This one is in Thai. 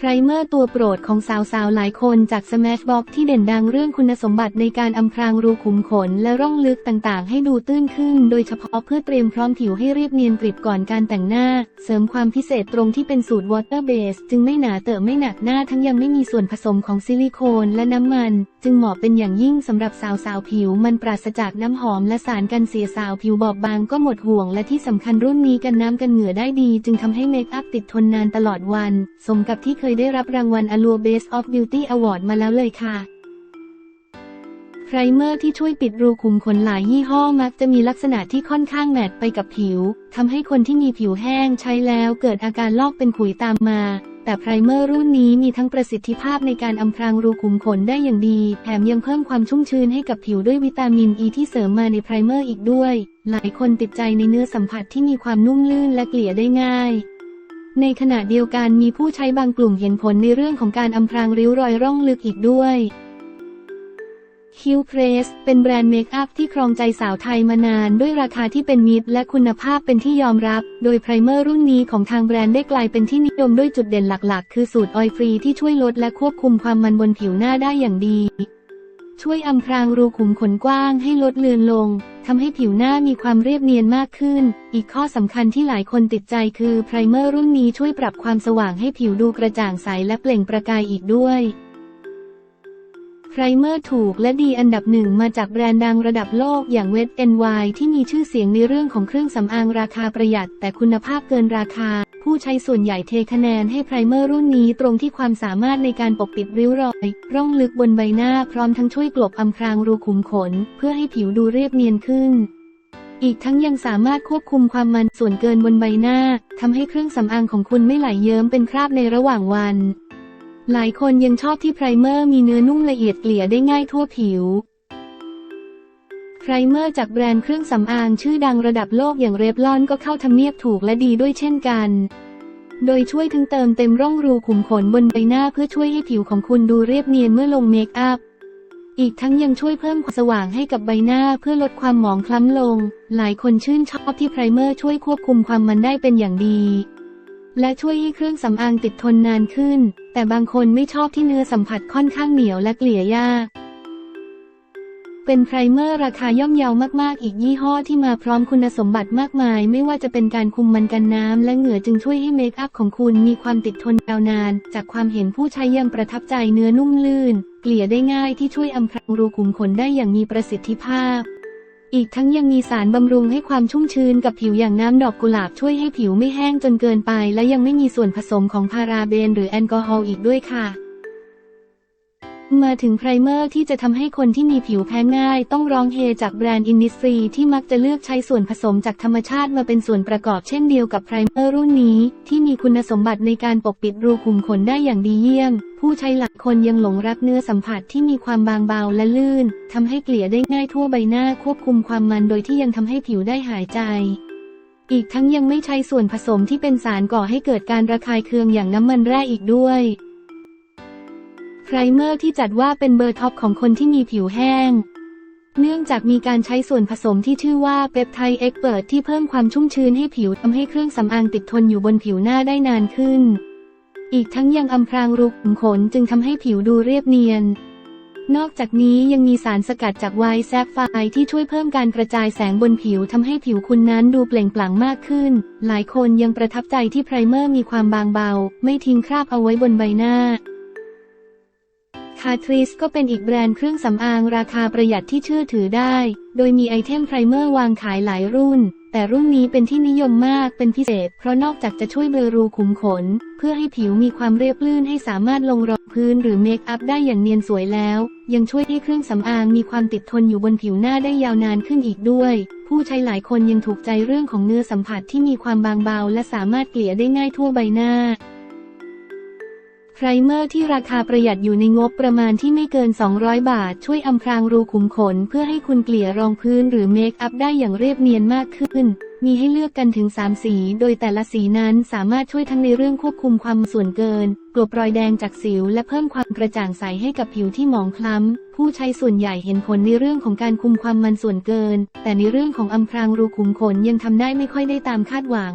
ไพรเมอร์ตัวโปรดของสาวๆ หลายคนจาก Smashbox ที่เด่นดังเรื่องคุณสมบัติในการอำพรางรูขุมขนและร่องลึกต่างๆ ให้ดูตื้นขึ้น โดยเฉพาะเพื่อเตรียมพร้อมผิวให้เรียบเนียนกริบก่อนการแต่งหน้า เสริมความพิเศษตรงที่เป็นสูตร Water Base จึงไม่หนาเตอะไม่หนักหน้าทั้งยังไม่มีส่วนผสมของซิลิโคนและน้ำมัน จึงเหมาะเป็นอย่างยิ่งสำหรับสาวๆ ผิว มันปราศจากน้ำหอมและสารกันเสียสาวผิวบอบบางก็หมดห่วง และที่สำคัญรุ่นนี้กันน้ำกันเหงื่อได้ดี จึงทำให้เมคอัพติดทนนานตลอดวัน สมกับที่เคยยได้รับรางวัล Allure Best of Beauty Award มาแล้วเลยค่ะไพรเมอร์ที่ช่วยปิดรูขุมขนหลายยี่ห้อมักจะมีลักษณะที่ค่อนข้างแมตต์ไปกับผิวทำให้คนที่มีผิวแห้งใช้แล้วเกิดอาการลอกเป็นขุยตามมา แต่ไพรเมอร์รุ่นนี้มีทั้งประสิทธิภาพในการอำพรางรูขุมขนได้อย่างดี แถมยังเพิ่มความชุ่มชื้นให้กับผิวด้วยวิตามินอ e ีที่เสริมมาในไพรเมอร์อีกด้วย หลายคนติดใจในเนื้อสัมผัสที่มีความนุ่มลื่นและเกลี่ยได้ง่าย ในขณะเดียวกันมีผู้ใช้บางกลุ่มเห็นผลในเรื่องของการอำพรางริ้วรอยร่องลึกอีกด้วยคิวเพรสเป็นแบรนด์เมคอัพที่ครองใจสาวไทยมานานด้วยราคาที่เป็นมิตรและคุณภาพเป็นที่ยอมรับ โดยไพรเมอร์รุ่นนี้ของทางแบรนด์ได้กลายเป็นที่นิยมด้วยจุดเด่นหลักๆ คือสูตรออยฟรีที่ช่วยลดและควบคุมความมันบนผิวหน้าได้อย่างดี ช่วยอำพรางรูขุมขนกว้างให้ลดเลือนลง ทำให้ผิวหน้ามีความเรียบเนียนมากขึ้น อีกข้อสำคัญที่หลายคนติดใจคือไพรเมอร์รุ่นนี้ช่วยปรับความสว่างให้ผิวดูกระจ่างใสและเปล่งประกายอีกด้วย ไพรเมอร์ถูกและดีอันดับหนึ่งมาจากแบรนด์ดังระดับโลกอย่างเวทเอ็นวที่มีชื่อเสียงในเรื่องของเครื่องสำอางราคาประหยัด แต่คุณภาพเกินราคา ผู้ใช้ส่วนใหญ่เทคะแนนให้ไพรเมอร์รุ่นนี้ตรงที่ความสามารถในการปกปิดริ้วรอย ร่องลึกบนใบหน้าพร้อมทั้งช่วยกลบอำพรางรูขุมขน เพื่อให้ผิวดูเรียบเนียนขึ้นอีกทั้งยังสามารถควบคุมความมันส่วนเกินบนใบหน้าทำให้เครื่องสำอางของคุณไม่ไหลเยิ้มเป็นคราบในระหว่างวัน หลายคนยังชอบที่ไพรเมอร์มีเนื้อนุ่มละเอียดเกลี่ยได้ง่ายทั่วผิว ไพรเมอร์จากแบรนด์เครื่องสำอางชื่อดังระดับโลกอย่างเรฟลอนก็เข้าทำเนียบถูกและดีด้วยเช่นกัน โดยช่วยทั้งเติมเต็มร่องรูขุมขนบนใบหน้าเพื่อช่วยให้ผิวของคุณดูเรียบเนียนเมื่อลงเมคอัพ อีกทั้งยังช่วยเพิ่มความสว่างให้กับใบหน้าเพื่อลดความหมองคล้ำลง หลายคนชื่นชอบที่ไพรเมอร์ช่วยควบคุมความมันได้เป็นอย่างดี และช่วยให้เครื่องสำอางติดทนนานขึ้น แต่บางคนไม่ชอบที่เนื้อสัมผัสค่อนข้างเหนียวและเกลี่ยยาก เป็นไพรเมอร์ราคาย่อมเยาวมากๆ อีกยี่ห้อที่มาพร้อมคุณสมบัติมากมาย ไม่ว่าจะเป็นการคุมมันกันน้ำและเหงื่อจึงช่วยให้เมคอัพของคุณมีความติดทนยาวนาน จากความเห็นผู้ใช้ยังประทับใจเนื้อนุ่มลื่น เกลี่ยได้ง่ายที่ช่วยอำพรางรูขุมขนได้อย่างมีประสิทธิภาพ อีกทั้งยังมีสารบำรุงให้ความชุ่มชื้นกับผิวอย่างน้ำดอกกุหลาบช่วยให้ผิวไม่แห้งจนเกินไป และยังไม่มีส่วนผสมของพาราเบนหรือแอลกอฮอล์อีกด้วยค่ะ มาถึงไพรเมอร์ที่จะทำให้คนที่มีผิวแพ้ง่าย ต้องร้องเฮจากแบรนด์อินดิสทรีที่มักจะเลือกใช้ส่วนผสมจากธรรมชาติมาเป็นส่วนประกอบเช่นเดียวกับไพรเมอร์รุ่นนี้ ที่มีคุณสมบัติในการปกปิดรูขุมขนได้อย่างดีเยี่ยม ผู้ใช้หลายคนยังหลงรักเนื้อสัมผัสที่มีความบางเบาและลื่นทำให้เกลี่ยได้ง่ายทั่วใบหน้าควบคุมความมันโดยที่ยังทำให้ผิวได้หายใจอีกทั้งยังไม่ใช้ส่วนผสมที่เป็นสารก่อให้เกิดการระคายเคืองอย่างน้ำมันแร่อีกด้วย ไพรเมอร์ที่จัดว่าเป็นเบอร์ท็อปของคนที่มีผิวแห้ง เนื่องจากมีการใช้ส่วนผสมที่ชื่อว่าเปปไทด์เอ็กเปิดที่เพิ่มความชุ่มชื้นให้ผิวทำให้เครื่องสำอางติดทนอยู่บนผิวหน้าได้นานขึ้น อีกทั้งยังอำพรางรูขุมขนจึงทำให้ผิวดูเรียบเนียน นอกจากนี้ยังมีสารสกัดจากไวน์แซฟไฟร์ที่ช่วยเพิ่มการกระจายแสงบนผิวทำให้ผิวคุณนั้นดูเปล่งปลั่งมากขึ้น หลายคนยังประทับใจที่ไพรเมอร์มีความบางเบา ไม่ทิ้งคราบเอาไว้บนใบหน้า คาทริสก็เป็นอีกแบรนด์เครื่องสำอางราคาประหยัดที่เชื่อถือได้ โดยมีไอเทมไพรเมอร์วางขายหลายรุ่น แต่รุ่นนี้เป็นที่นิยมมากเป็นพิเศษ เพราะนอกจากจะช่วยเบลอรูขุมขน เพื่อให้ผิวมีความเรียบลื่นให้สามารถลงรองพื้นหรือเมคอัพได้อย่างเนียนสวยแล้ว ยังช่วยให้เครื่องสำอางมีความติดทนอยู่บนผิวหน้าได้ยาวนานขึ้นอีกด้วย ผู้ใช้หลายคนยังถูกใจเรื่องของเนื้อสัมผัสที่มีความบางเบา และสามารถเกลี่ยได้ง่ายทั่วใบหน้า ไพรเมอร์ที่ราคาประหยัดอยู่ในงบประมาณที่ไม่เกิน 200 บาท ช่วยอำพรางรูขุมขน เพื่อให้คุณเกลี่ยรองพื้นหรือเมคอัพได้อย่างเรียบเนียนมากขึ้น มีให้เลือกกันถึง 3 สี โดยแต่ละสีนั้นสามารถช่วยทั้งในเรื่องควบคุมความส่วนเกิน กลบรอยแดงจากสิว และเพิ่มความกระจ่างใสให้กับผิวที่หมองคล้ำ ผู้ใช้ส่วนใหญ่เห็นผลในเรื่องของการคุมความมันส่วนเกิน แต่ในเรื่องของอำพรางรูขุมขนยังทำได้ไม่ค่อยได้ตามคาดหวัง